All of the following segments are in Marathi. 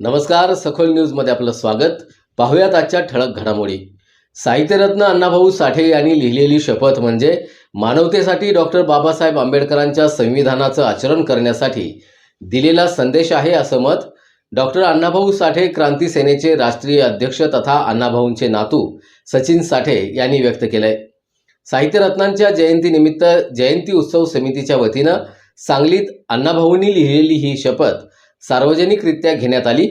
नमस्कार सखोल न्यूजमध्ये आपलं स्वागत. पाहूयात आजच्या ठळक घडामोडी. साहित्यरत्न अण्णाभाऊ साठे यांनी लिहिलेली शपथ म्हणजे मानवतेसाठी डॉक्टर बाबासाहेब आंबेडकरांच्या संविधानाचं आचरण करण्यासाठी दिलेला संदेश आहे असं मत डॉक्टर अण्णाभाऊ साठे क्रांती सेनेचे राष्ट्रीय अध्यक्ष तथा अण्णाभाऊंचे नातू सचिन साठे यांनी व्यक्त केलंय. साहित्यरत्नांच्या जयंतीनिमित्त जयंती उत्सव समितीच्या वतीनं सांगलीत अण्णाभाऊंनी लिहिलेली ही शपथ सार्वजनिकरित्या घेण्यात आली.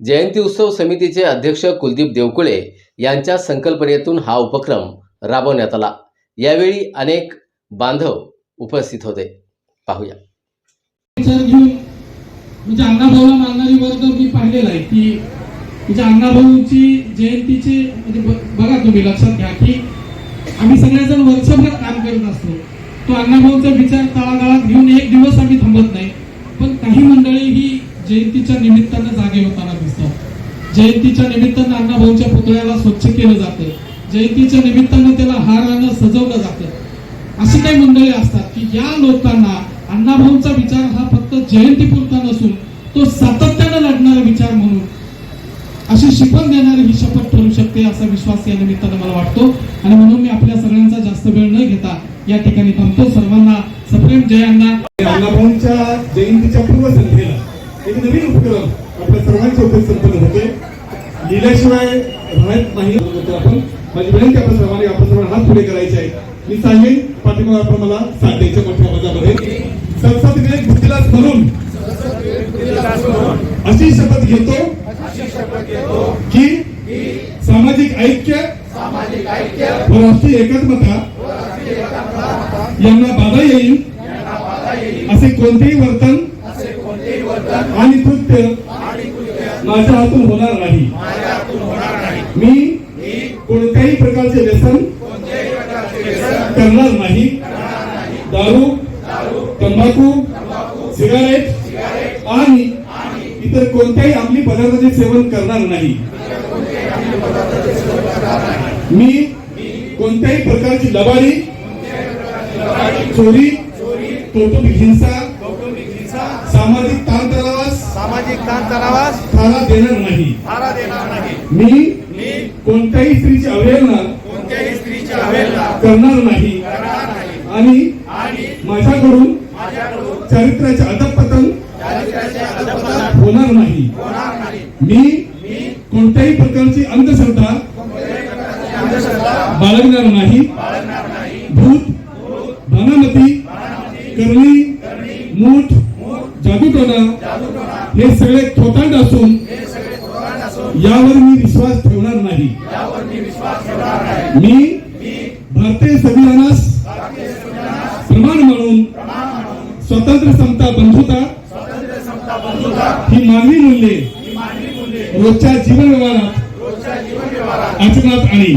जयंती उत्सव समितीचे अध्यक्ष कुलदीप देवकुळे यांच्या संकल्पनेतून हा उपक्रम राबवण्यात आला. यावेळी अनेक बांधव उपस्थित होते. पाहूया. म्हणजे अण्णाभाऊला मानणारी वर्ग मी पाहिलेला आहे की म्हणजे अण्णाभाऊची जयंतीचे म्हणजे बघा तुम्ही लक्षात घ्या की आम्ही सगळेजण वर्षभर काम करत असतो. तो अण्णाभाऊचा विचार तळागाळात घेऊन एक दिवस आम्ही थांबत नाही. पण काही मंडळी ही जयंतीच्या निमित्तानं जागे होताना दिसतात. जयंतीच्या निमित्तानं अण्णाभाऊंच्या पुतळ्याला स्वच्छ केलं जातं. जयंतीच्या निमित्तानं त्याला हारानं सजवलं जातं. अशी काही मंडळी असतात की या लोकांना अण्णाभाऊंचा विचार हा फक्त जयंतीपुरता नसून तो सातत्यानं लढणारा विचार म्हणून अशी शिकवण देणारी ही शपथ ठरू शकते असा विश्वास या निमित्तानं मला वाटतो. आणि म्हणून मी आपल्या सगळ्यांचा जास्त वेळ न घेता या ठिकाणी थांबतो. सर्वांना सप्रेम जय अण्णा. अण्णाभाऊंच्या जयंतीच्या पूर्वसंध्येला. एक नवीन उपक्रम आपल्या सर्वांच्या उपयोग संपन्न होते. लिहिल्याशिवाय राहत नाही. आपण माझी विनंती आपण सर्वांनी आपण सर्वांना हात पुढे करायचे आहे मी सांगेन पाठिंबा आपण मला साथ द्यायच्या मोठ्या मजामध्ये संसद विवेक बुद्धीला स्मरून अशी शपथ घेतो की सामाजिक ऐक्य व राष्ट्रीय एकात्मता यांना बाधा येईल असे कोणतेही वर्तन आणि कृत्य माझ्या हातून होणार नाही. मी कोणत्याही प्रकारचे व्यसन करणार नाही. दारू तंबाखू सिगारेट आणि इतर कोणत्याही अंमली पदार्थाचे सेवन करणार नाही. मी कोणत्याही प्रकारची लबाडी चोरी कौटुंबिक हिंसा सामाजिक ताणतणावास सामाजिक ताणतणावास थारा देणार नाही. थारा देणार नाही. मी कोणत्याही स्त्रीची अवहेलना कोणत्याही स्त्रीची अवहेलना करणार नाही. करणार नाही. आणि आणि माझ्याकडून माझ्याकडून चारित्र्याचे अधपतन चारित्र्याचे अधपतन होणार नाही. होणार नाही. मी कोणत्याही प्रकारची अंधश्रद्धा बाळगणार नाही. बाळगणार नाही. भूत भानामती करणी मूठ जादूटोना हे सगळे थोतांड असून यावर मी विश्वास ठेवणार नाही. मी भारतीय संविधानास प्रमाण म्हणून स्वतंत्र समता बंधुता ही मानवी मूल्ये रोजच्या जीवन व्यवहारात आचरणात आणि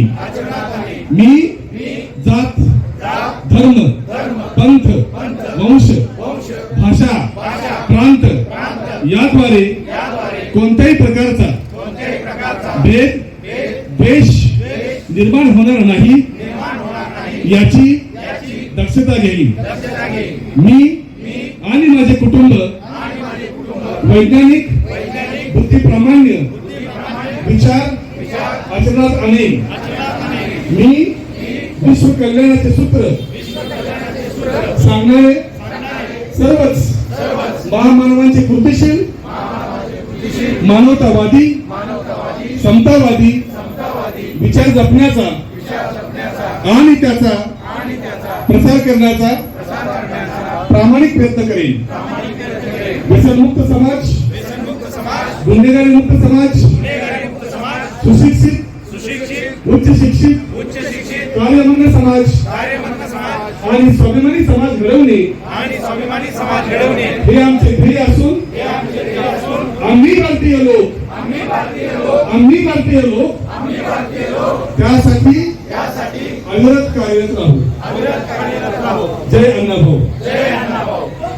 मी जात धर्म पंथ वंश याद्वारे कोणत्याही प्रकारचा भेद द्वेष निर्माण होणार नाही याची दक्षता घेईन. मी आणि माझे कुटुंब वैज्ञानिक बुद्धिप्रामाण्य विचार आचरणात आणेन. मी विश्व कल्याणाचे सूत्र सांगणारे सर्वच महामानवांचे कृतिशील मानवतावादी समतावादी विचार जपण्याचा आणि त्याचा प्रसार करण्याचा प्रामाणिक प्रयत्न करेन. व्यसनमुक्त समाज गुन्हेगारी मुक्त समाज सुशिक्षित सुशिक्षित उच्च शिक्षित कार्यमंत समाज आणि स्वाभिमानी समाज घडवणे आणि स्वाभिमानी समाज घडवणे हे आमचे ध्येय असून आम्ही भारतीय लोक आम्ही भारतीय लोक त्यासाठी अविरत कार्यरत राहू. जय अण्णा